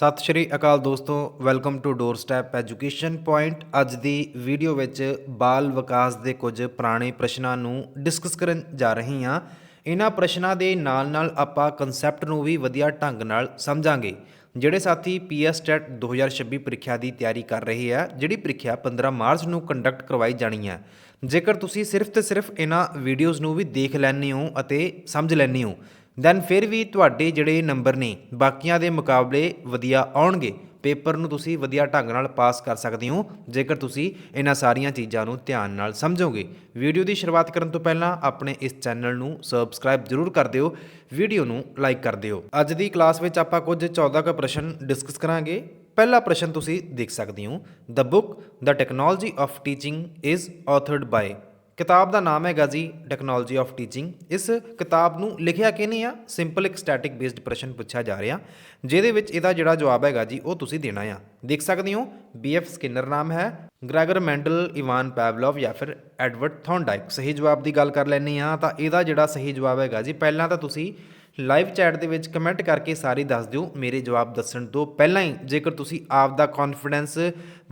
ਸਤਿ ਸ਼੍ਰੀ ਅਕਾਲ ਦੋਸਤੋ welcome to door step education point ਅੱਜ ਦੀ ਵੀਡੀਓ ਵਿੱਚ ਬਾਲ ਵਿਕਾਸ ਦੇ ਕੁਝ ਪੁਰਾਣੇ ਪ੍ਰਸ਼ਨਾਂ ਨੂੰ ਡਿਸਕਸ ਕਰਨ ਜਾ ਰਹੀ ਹਾਂ। ਇਹਨਾਂ ਪ੍ਰਸ਼ਨਾਂ ਦੇ ਨਾਲ-ਨਾਲ ਆਪਾਂ ਕਨਸੈਪਟ ਨੂੰ ਵੀ ਵਧੀਆ ਢੰਗ ਨਾਲ ਸਮਝਾਂਗੇ। ਜਿਹੜੇ ਸਾਥੀ ਪੀਐਸ ਟੈਟ 2026 ਪ੍ਰੀਖਿਆ ਦੀ ਤਿਆਰੀ ਕਰ ਰਹੇ ਆ, ਜਿਹੜੀ ਪ੍ਰੀਖਿਆ 15 ਮਾਰਚ ਨੂੰ ਕੰਡਕਟ ਕਰਵਾਈ ਜਾਣੀ ਹੈ ਜੇਕਰ ਤੁਸੀਂ ਸਿਰਫ ਤੇ ਸਿਰਫ ਇਹਨਾਂ ਵੀਡੀਓਜ਼ ਨੂੰ ਵੀ ਦੇਖ ਲੈਂਦੇ ਹੋ ਅਤੇ ਸਮਝ ਲੈਂਦੇ ਹੋ ਦੈਨ ਫਿਰ ਵੀ ਤੁਹਾਡੇ ਜਿਹੜੇ ਨੰਬਰ ਨੇ, ਬਾਕੀਆਂ ਦੇ ਮੁਕਾਬਲੇ ਵਧੀਆ ਆਉਣਗੇ। ਪੇਪਰ ਨੂੰ ਤੁਸੀਂ ਵਧੀਆ ਢੰਗ ਨਾਲ ਪਾਸ ਕਰ ਸਕਦੇ ਹੋ, ਜੇਕਰ ਤੁਸੀਂ ਇਹਨਾਂ ਸਾਰੀਆਂ ਚੀਜ਼ਾਂ ਨੂੰ ਧਿਆਨ ਨਾਲ ਸਮਝੋਗੇ। ਵੀਡੀਓ ਦੀ ਸ਼ੁਰੂਆਤ ਕਰਨ ਤੋਂ ਪਹਿਲਾਂ ਆਪਣੇ ਇਸ ਚੈਨਲ ਨੂੰ ਸਬਸਕ੍ਰਾਈਬ ਜ਼ਰੂਰ ਕਰ ਦਿਓ। ਵੀਡੀਓ ਨੂੰ ਲਾਈਕ ਕਰ ਦਿਓ। ਅੱਜ ਦੀ ਕਲਾਸ ਵਿੱਚ ਆਪਾਂ ਕੁਝ 14 ਕੁ ਪ੍ਰਸ਼ਨ ਡਿਸਕਸ ਕਰਾਂਗੇ। ਪਹਿਲਾ ਪ੍ਰਸ਼ਨ ਤੁਸੀਂ ਦੇਖ ਸਕਦੇ ਹੋ। The book the technology of teaching is authored by ਕਿਤਾਬ ਦਾ ਨਾਮ ਹੈਗਾ ਜੀ ਟੈਕਨੋਲੋਜੀ ਆਫ ਟੀਚਿੰਗ ਇਸ ਕਿਤਾਬ ਨੂੰ ਲਿਖਿਆ ਕਿਹਨੇ ਆ? ਸਿੰਪਲ ਇੱਕ ਸਟੈਟਿਕ ਬੇਸਡ ਪ੍ਰਸ਼ਨ ਪੁੱਛਿਆ ਜਾ ਰਿਹਾ। ਜਿਹਦੇ ਵਿੱਚ ਇਹਦਾ ਜਿਹੜਾ ਜਵਾਬ ਹੈਗਾ ਜੀ, ਉਹ ਤੁਸੀਂ ਦੇਣਾ ਆ। ਦੇਖ ਸਕਦੇ ਹੋ ਬੀਐਫ ਸਕਿਨਰ ਨਾਮ ਹੈ। ਗ੍ਰੈਗਰ ਮੈਂਡਲ ਇਵਾਨ ਪੈਵਲੋਵ ਜਾਂ ਫਿਰ ਐਡਵਰਡ ਥੌਂਡਾਈਕ ਸਹੀ ਜਵਾਬ ਦੀ ਗੱਲ ਕਰ ਲੈਣੀ ਆ ਤਾਂ ਇਹਦਾ ਜਿਹੜਾ ਸਹੀ ਜਵਾਬ ਹੈਗਾ ਜੀ, ਪਹਿਲਾਂ ਤਾਂ ਤੁਸੀਂ ਲਾਈਵ ਚੈਟ ਦੇ ਵਿੱਚ ਕਮੈਂਟ ਕਰਕੇ ਸਾਰੇ ਦੱਸ ਦਿਓ। ਮੇਰੇ ਜਵਾਬ ਦੱਸਣ ਤੋਂ ਪਹਿਲਾਂ ਹੀ ਜੇਕਰ ਤੁਸੀਂ ਆਪ ਦਾ ਕੌਨਫੀਡੈਂਸ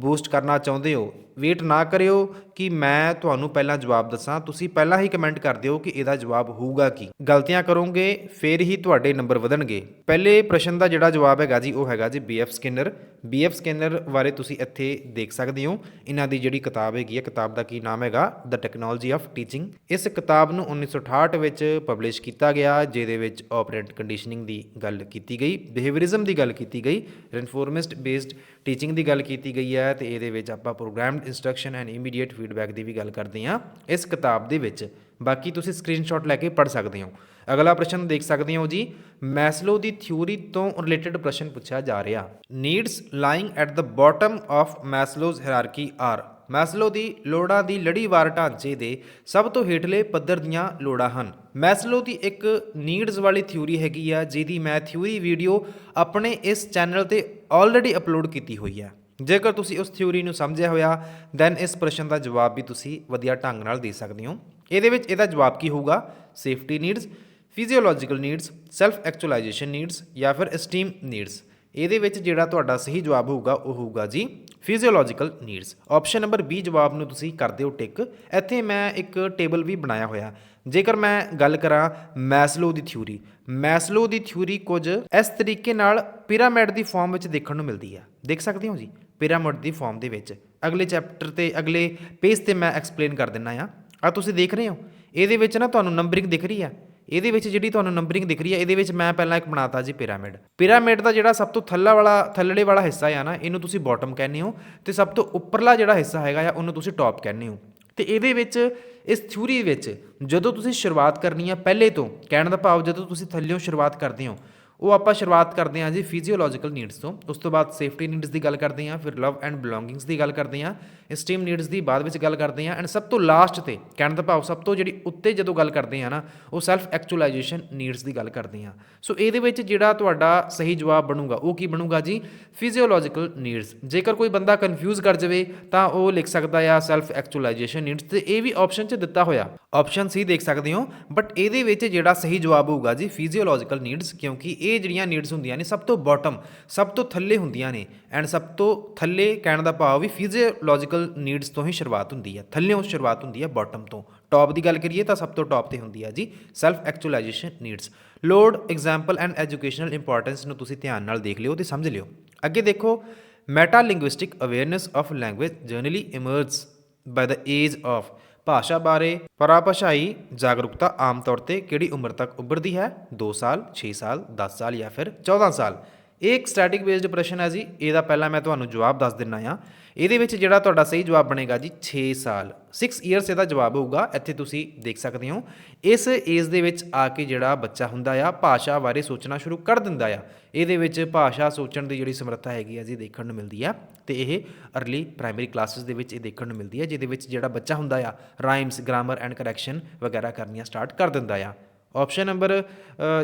ਬੂਸਟ ਕਰਨਾ ਚਾਹੁੰਦੇ ਹੋ, ਵੇਟ ਨਾ ਕਰਿਓ ਕਿ ਮੈਂ ਤੁਹਾਨੂੰ ਪਹਿਲਾਂ ਜਵਾਬ ਦੱਸਾਂ। ਤੁਸੀਂ ਪਹਿਲਾਂ ਹੀ ਕਮੈਂਟ ਕਰ ਦਿਓ ਕਿ ਇਹਦਾ ਜਵਾਬ ਹੋਊਗਾ ਕੀ। ਗਲਤੀਆਂ ਕਰੋਗੇ, ਫਿਰ ਹੀ ਤੁਹਾਡੇ ਨੰਬਰ ਵਧਣਗੇ। ਪਹਿਲੇ ਪ੍ਰਸ਼ਨ ਦਾ ਜਿਹੜਾ ਜਵਾਬ ਹੈਗਾ ਜੀ, ਉਹ ਹੈਗਾ ਜੀ ਬੀਐਫ ਸਕਿਨਰ ਬੀਐਫ ਸਕਿਨਰ ਬਾਰੇ ਤੁਸੀਂ ਇੱਥੇ ਦੇਖ ਸਕਦੇ ਹੋ। ਇਹਨਾਂ ਦੀ ਜਿਹੜੀ ਕਿਤਾਬ ਹੈਗੀ ਹੈ ਕਿਤਾਬ ਦਾ ਕੀ ਨਾਮ ਹੈਗਾ? ਦ ਟੈਕਨੋਲੋਜੀ ਆਫ ਟੀਚਿੰਗ ਇਸ ਕਿਤਾਬ ਨੂੰ 1968 ਵਿੱਚ ਪਬਲਿਸ਼ ਕੀਤਾ ਗਿਆ, ਜਿਹਦੇ ਵਿੱਚ ਆਪਰੇਟ ਕੰਡੀਸ਼ਨਿੰਗ ਦੀ ਗੱਲ ਕੀਤੀ ਗਈ ਬਿਹੇਵੀਅਰਿਜ਼ਮ ਦੀ ਗੱਲ ਕੀਤੀ ਗਈ ਰੈਨਫੋਰਮਿਸਟ ਬੇਸਡ ਟੀਚਿੰਗ ਦੀ ਗੱਲ ਕੀਤੀ ਗਈ ਹੈ ਤੇ ਇਹਦੇ ਵਿੱਚ ਆਪਾਂ programmed instruction and immediate feedback ਦੀ ਵੀ ਗੱਲ ਕਰਦੇ ਹਾਂ ਇਸ ਕਿਤਾਬ ਦੇ ਵਿੱਚ। ਬਾਕੀ ਤੁਸੀਂ ਸਕਰੀਨਸ਼ਾਟ ਲੈ ਕੇ ਪੜ੍ਹ ਸਕਦੇ ਹੋ। ਅਗਲਾ ਪ੍ਰਸ਼ਨ ਦੇਖ ਸਕਦੇ ਹੋ ਜੀ। ਮੈਸਲੋ ਦੀ ਥਿਊਰੀ ਤੋਂ ਰਿਲੇਟਡ ਪ੍ਰਸ਼ਨ ਪੁੱਛਿਆ ਜਾ ਰਿਹਾ। Needs lying at the bottom of Maslow's hierarchy are Maslow ਦੀ ਲੋੜਾਂ ਦੀ ਲੜੀਵਾਰ ਢਾਂਚੇ ਦੇ ਸਭ ਤੋਂ ਹੇਠਲੇ ਪੱਧਰ ਦੀਆਂ ਲੋੜਾਂ ਹਨ। ਮੈਸਲੋ ਦੀ ਇੱਕ ਨੀਡਸ ਵਾਲੀ ਥਿਊਰੀ ਹੈਗੀ ਆ, ਜਿਹਦੀ ਮੈਂ ਥਿਊਰੀ ਵੀਡੀਓ ਆਪਣੇ ਇਸ ਚੈਨਲ ਤੇ ਆਲਰੇਡੀ ਅਪਲੋਡ ਕੀਤੀ ਹੋਈ ਹੈ ਜੇਕਰ ਤੁਸੀਂ ਉਸ ਥਿਊਰੀ ਨੂੰ ਸਮਝਿਆ ਹੋਇਆ ਦੈਨ ਇਸ ਪ੍ਰਸ਼ਨ ਦਾ ਜਵਾਬ ਵੀ ਤੁਸੀਂ ਵਧੀਆ ਢੰਗ ਨਾਲ ਦੇ ਸਕਦੇ ਹੋ। ਇਹਦੇ ਵਿੱਚ ਇਹਦਾ ਜਵਾਬ ਕੀ ਹੋਊਗਾ? Safety needs physiological needs self actualisation needs ਜਾਂ ਫਿਰ ਸਟੀਮ ਨੀਡਸ ਇਹਦੇ ਵਿੱਚ ਜਿਹੜਾ ਤੁਹਾਡਾ ਸਹੀ ਜਵਾਬ ਹੋਊਗਾ, ਉਹ ਹੋਊਗਾ ਜੀ physiological needs option number B ਜਵਾਬ ਨੂੰ ਤੁਸੀਂ ਕਰ ਦਿਓ ਟਿਕ ਇੱਥੇ ਮੈਂ ਇੱਕ ਟੇਬਲ ਵੀ ਬਣਾਇਆ ਹੋਇਆ। ਜੇਕਰ ਮੈਂ ਗੱਲ ਕਰਾਂ ਮੈਸਲੋ ਦੀ ਥਿਊਰੀ ਮੈਸਲੋ ਦੀ ਥਿਊਰੀ ਕੁਝ ਇਸ ਤਰੀਕੇ ਨਾਲ ਪਿਰਾਮਿਡ ਦੀ ਫਾਰਮ ਵਿੱਚ ਦੇਖਣ ਨੂੰ ਮਿਲਦੀ ਹੈ। ਦੇਖ ਸਕਦੇ ਹੋ ਜੀ? ਪਿਰਾਮਿਡ ਦੀ ਫਾਰਮ ਦੇ ਵਿੱਚ। ਅਗਲੇ ਚੈਪਟਰ ਤੇ, ਅਗਲੇ ਪੇਜ ਤੇ ਮੈਂ ਐਕਸਪਲੇਨ ਕਰ ਦਿੰਨਾ ਆ। ਆ ਤੁਸੀਂ ਦੇਖ ਰਹੇ ਹੋ? ਇਹਦੇ ਵਿੱਚ ਨਾ ਤੁਹਾਨੂੰ ਨੰਬਰਿੰਗ ਦਿਖ ਰਹੀ ਆ ਇਹਦੇ ਵਿੱਚ ਜਿਹੜੀ ਤੁਹਾਨੂੰ ਨੰਬਰਿੰਗ ਦਿਖ ਰਹੀ ਹੈ, ਇਹਦੇ ਵਿੱਚ ਮੈਂ ਪਹਿਲਾਂ ਇੱਕ ਬਣਾਤਾ ਜੀ ਪਿਰਾਮਿਡ ਪਿਰਾਮਿਡ ਦਾ ਜਿਹੜਾ ਸਭ ਤੋਂ ਥੱਲਾ ਵਾਲਾ, ਥੱਲੜੇ ਵਾਲਾ ਹਿੱਸਾ ਆ ਨਾ, ਇਹਨੂੰ ਤੁਸੀਂ ਬਾਟਮ ਕਹਿੰਦੇ ਹੋ ਤੇ ਸਭ ਤੋਂ ਉੱਪਰਲਾ ਜਿਹੜਾ ਹਿੱਸਾ ਹੈਗਾ ਆ, ਉਹਨੂੰ ਤੁਸੀਂ ਟੌਪ ਕਹਿੰਦੇ ਹੋ। ਤੇ ਇਹਦੇ ਵਿੱਚ, ਇਸ ਥਿਊਰੀ ਵਿੱਚ ਜਦੋਂ ਤੁਸੀਂ ਸ਼ੁਰੂਆਤ ਕਰਨੀ ਹੈ ਪਹਿਲੇ ਤੋਂ, ਕਹਿਣ ਦਾ ਭਾਵ ਜਦੋਂ ਤੁਸੀਂ ਥੱਲਿਓਂ ਸ਼ੁਰੂਆਤ ਕਰਦੇ ਹੋ ਉਹ ਆਪਾਂ ਸ਼ੁਰੂਆਤ ਕਰਦੇ ਹਾਂ ਜੀ ਫਿਜ਼ੀਓਲੋਜੀਕਲ ਨੀਡਸ ਤੋਂ। ਉਸ ਤੋਂ ਬਾਅਦ ਸੇਫਟੀ ਨੀਡਸ ਦੀ ਗੱਲ ਕਰਦੇ ਹਾਂ, ਫਿਰ ਲਵ ਐਂਡ ਬਿਲੋਂਗਿੰਗਸ ਦੀ ਗੱਲ ਕਰਦੇ ਹਾਂ ਸਟੀਮ ਨੀਡਸ ਦੀ ਬਾਅਦ ਵਿੱਚ ਗੱਲ ਕਰਦੇ ਹਾਂ ਐਂਡ ਸਭ ਤੋਂ ਲਾਸਟ ਤੇ, ਕਹਿਣ ਦਾ ਭਾਵ ਸਭ ਤੋਂ ਜਿਹੜੀ ਉੱਤੇ ਜਦੋਂ ਗੱਲ ਕਰਦੇ ਹਾਂ ਨਾ, ਉਹ ਸੈਲਫ ਐਕਚੁਅਲਾਈਜੇਸ਼ਨ ਨੀਡਸ ਦੀ ਗੱਲ ਕਰਦੇ ਹਾਂ। ਸੋ ਇਹਦੇ ਵਿੱਚ ਜਿਹੜਾ ਤੁਹਾਡਾ ਸਹੀ ਜਵਾਬ ਬਣੂਗਾ, ਉਹ ਕੀ ਬਣੂਗਾ ਜੀ? ਫਿਜ਼ੀਓਲੋਜੀਕਲ ਨੀਡਸ ਜੇਕਰ ਕੋਈ ਬੰਦਾ ਕਨਫਿਊਜ਼ ਕਰ ਜਾਵੇ, ਤਾਂ ਉਹ ਲਿਖ ਸਕਦਾ ਆ ਸੈਲਫ ਐਕਚੁਅਲਾਈਜੇਸ਼ਨ ਨੀਡਸ ਤੇ ਇਹ ਵੀ ਆਪਸ਼ਨ 'ਚ ਦਿੱਤਾ ਹੋਇਆ। ਆਪਸ਼ਨ ਸੀ ਦੇਖ ਸਕਦੇ ਹੋ ਬਟ ਇਹਦੇ ਵਿੱਚ ਜਿਹੜਾ ਸਹੀ ਜਵਾਬ ਹੋਊਗਾ ਜੀ ਫਿਜ਼ੀਓਲੋਜੀਕਲ ਨੀਡਸ ਕਿਉਂਕਿ ਇਹ ਜਿਹੜੀਆਂ ਨੀਡਸ ਹੁੰਦੀਆਂ ਨੇ ਸਭ ਤੋਂ ਬਾਟਮ ਸਭ ਤੋਂ ਥੱਲੇ ਹੁੰਦੀਆਂ ਨੇ ਐਂਡ ਸਭ ਤੋਂ ਥੱਲੇ ਕਹਿਣ ਦਾ ਭਾਵ ਵੀ ਫਿਜ਼ੀਓਲੋਜੀਕਲ ਨੀਡਸ ਤੋਂ ਹੀ ਸ਼ੁਰੂਆਤ ਹੁੰਦੀ ਹੈ ਥੱਲੇੋਂ ਸ਼ੁਰੂਆਤ ਹੁੰਦੀ ਹੈ ਬਾਟਮ ਤੋਂ। ਟੌਪ ਦੀ ਗੱਲ ਕਰੀਏ ਤਾਂ ਸਭ ਤੋਂ ਟੌਪ ਤੇ ਹੁੰਦੀ ਹੈ ਜੀ self actualisation needs load example and educational importance ਨੂੰ ਤੁਸੀਂ ਧਿਆਨ ਨਾਲ ਦੇਖ ਲਿਓ ਤੇ ਸਮਝ ਲਿਓ। ਅੱਗੇ ਦੇਖੋ meta linguistic awareness of language generally emerges by the age of ਭਾਸ਼ਾ ਬਾਰੇ ਪਰਾਭਾਸ਼ਾਈ ਜਾਗਰੂਕਤਾ ਆਮ ਤੌਰ ਤੇ ਕਿਹੜੀ ਉਮਰ ਤੱਕ ਉੱਭਰਦੀ ਹੈ? 2 ਸਾਲ 6 ਸਾਲ 10 ਸਾਲ ਜਾਂ ਫਿਰ 14 ਸਾਲ? ਇਹ ਇੱਕ ਸਟੈਟਿਕ ਬੇਸਡ ਪ੍ਰਸ਼ਨ ਹੈ ਜੀ। ਇਹਦਾ ਪਹਿਲਾਂ ਮੈਂ ਤੁਹਾਨੂੰ ਜਵਾਬ ਦੱਸ ਦਿੰਨਾ ਆ। ਇਹਦੇ ਵਿੱਚ ਜਿਹੜਾ ਤੁਹਾਡਾ ਸਹੀ ਜਵਾਬ ਬਣੇਗਾ ਜੀ 6 ਸਾਲ। 6 ਇਅਰਸ ਇਹਦਾ ਜਵਾਬ ਹੋਊਗਾ, ਇੱਥੇ ਤੁਸੀਂ ਦੇਖ ਸਕਦੇ ਹੋ। ਇਸ ਏਜ ਦੇ ਵਿੱਚ ਆ ਕੇ ਜਿਹੜਾ ਬੱਚਾ ਹੁੰਦਾ ਆ, ਭਾਸ਼ਾ ਬਾਰੇ ਸੋਚਣਾ ਸ਼ੁਰੂ ਕਰ ਦਿੰਦਾ ਆ। ਇਹਦੇ ਵਿੱਚ ਭਾਸ਼ਾ ਸੋਚਣ ਦੀ ਜਿਹੜੀ ਸਮਰੱਥਾ ਹੈਗੀ ਆ ਜੀ ਦੇਖਣ ਨੂੰ ਮਿਲਦੀ ਆ। ਤੇ ਇਹ ਅਰਲੀ ਪ੍ਰਾਇਮਰੀ ਕਲਾਸਿਸ ਦੇ ਵਿੱਚ ਇਹ ਦੇਖਣ ਨੂੰ ਮਿਲਦੀ ਹੈ ਜਿਹਦੇ ਵਿੱਚ ਜਿਹੜਾ ਬੱਚਾ ਹੁੰਦਾ ਆ ਰਾਈਮਸ ਗ੍ਰਾਮਰ ਐਂਡ ਕਰੈਕਸ਼ਨ ਵਗੈਰਾ ਕਰਨੀਆਂ ਸਟਾਰਟ ਕਰ ਦਿੰਦਾ ਆ। ਆਪਸ਼ਨ ਨੰਬਰ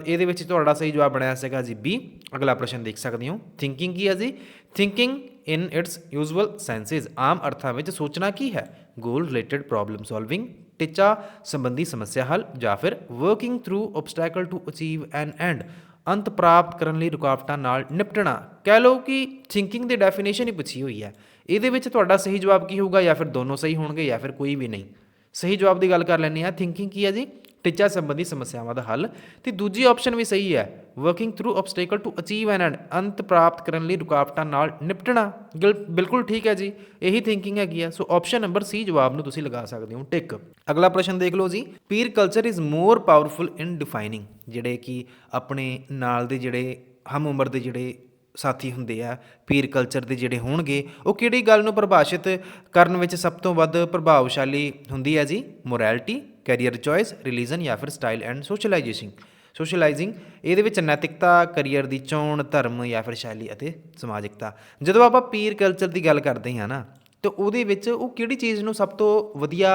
ਇਹਦੇ ਵਿੱਚ ਤੁਹਾਡਾ ਸਹੀ ਜਵਾਬ ਬਣਿਆ ਸੀਗਾ ਜੀ ਬੀ ਅਗਲਾ ਪ੍ਰਸ਼ਨ ਦੇਖ ਸਕਦੇ ਹੋ। ਥਿੰਕਿੰਗ ਕੀ ਹੈ ਜੀ? Thinking in its usual senses ਆਮ ਅਰਥਾਂ ਵਿੱਚ ਸੋਚਣਾ ਕੀ ਹੈ? ਗੋਲ ਰਿਲੇਟਡ ਪ੍ਰੋਬਲਮ ਸੋਲਵਿੰਗ ਟੀਚਾ ਸੰਬੰਧੀ ਸਮੱਸਿਆ ਹੱਲ ਜਾਂ ਫਿਰ working through obstacle to achieve an end ਅੰਤ ਪ੍ਰਾਪਤ ਕਰਨ ਲਈ ਰੁਕਾਵਟਾਂ ਨਾਲ ਨਿਪਟਣਾ। ਕਹਿ ਲਓ ਕਿ ਥਿੰਕਿੰਗ ਦੀ ਡੈਫੀਨੇਸ਼ਨ ਹੀ ਪੁੱਛੀ ਹੋਈ ਹੈ। ਇਹਦੇ ਵਿੱਚ ਤੁਹਾਡਾ ਸਹੀ ਜਵਾਬ ਕੀ ਹੋਊਗਾ ਜਾਂ ਫਿਰ ਦੋਨੋਂ ਸਹੀ ਹੋਣਗੇ ਜਾਂ ਫਿਰ ਕੋਈ ਵੀ ਨਹੀਂ। ਸਹੀ ਜਵਾਬ ਦੀ ਗੱਲ ਕਰ ਲੈਂਦੇ ਆ ਥਿੰਕਿੰਗ ਕੀ ਹੈ ਜੀ? ਟੀਚਾ ਸੰਬੰਧੀ ਸਮੱਸਿਆਵਾਂ ਦਾ ਹੱਲ। ਤੇ ਦੂਜੀ ਆਪਸ਼ਨ ਵੀ ਸਹੀ ਹੈ working through obstacle to achieve an end ਅੰਤ ਪ੍ਰਾਪਤ ਕਰਨ ਲਈ ਰੁਕਾਵਟਾਂ ਨਾਲ ਨਿਪਟਣਾ। ਗਿਲ- ਬਿਲਕੁਲ ਠੀਕ ਹੈ ਜੀ, ਇਹੀ ਥਿੰਕਿੰਗ ਹੈਗੀ ਆ। ਸੋ ਆਪਸ਼ਨ ਨੰਬਰ ਸੀ ਜਵਾਬ ਨੂੰ ਤੁਸੀਂ ਲਗਾ ਸਕਦੇ ਹੋ ਟਿਕ ਅਗਲਾ ਪ੍ਰਸ਼ਨ ਦੇਖ ਲਓ ਜੀ peer culture is more powerful in defining ਜਿਹੜੇ ਕਿ ਆਪਣੇ ਨਾਲ ਦੇ ਜਿਹੜੇ ਹਮ ਉਮਰ ਦੇ ਜਿਹੜੇ ਸਾਥੀ ਹੁੰਦੇ ਆ ਪੀਰ ਕਲਚਰ ਦੇ ਜਿਹੜੇ ਹੋਣਗੇ, ਉਹ ਕਿਹੜੀ ਗੱਲ ਨੂੰ ਪਰਿਭਾਸ਼ਿਤ ਕਰਨ ਵਿੱਚ ਸਭ ਤੋਂ ਵੱਧ ਪ੍ਰਭਾਵਸ਼ਾਲੀ ਹੁੰਦੀ ਹੈ ਜੀ? ਮੋਰੈਲਿਟੀ ਕੈਰੀਅਰ ਚੋਇਸ ਰਿਲੀਜਨ ਜਾਂ ਫਿਰ ਸਟਾਈਲ ਐਂਡ ਸੋਸ਼ਲਾਈਜੇਸ਼ਨ ਸੋਸ਼ਲਾਈਜ਼ਿੰਗ ਇਹਦੇ ਵਿੱਚ ਨੈਤਿਕਤਾ ਕੈਰੀਅਰ ਦੀ ਚੋਣ, ਧਰਮ ਜਾਂ ਫਿਰ ਸ਼ੈਲੀ ਅਤੇ ਸਮਾਜਿਕਤਾ। ਜਦੋਂ ਆਪਾਂ ਪੀਰ ਕਲਚਰ ਦੀ ਗੱਲ ਕਰਦੇ ਹਾਂ ਨਾ, ਤਾਂ ਉਹਦੇ ਵਿੱਚ ਉਹ ਕਿਹੜੀ ਚੀਜ਼ ਨੂੰ ਸਭ ਤੋਂ ਵਧੀਆ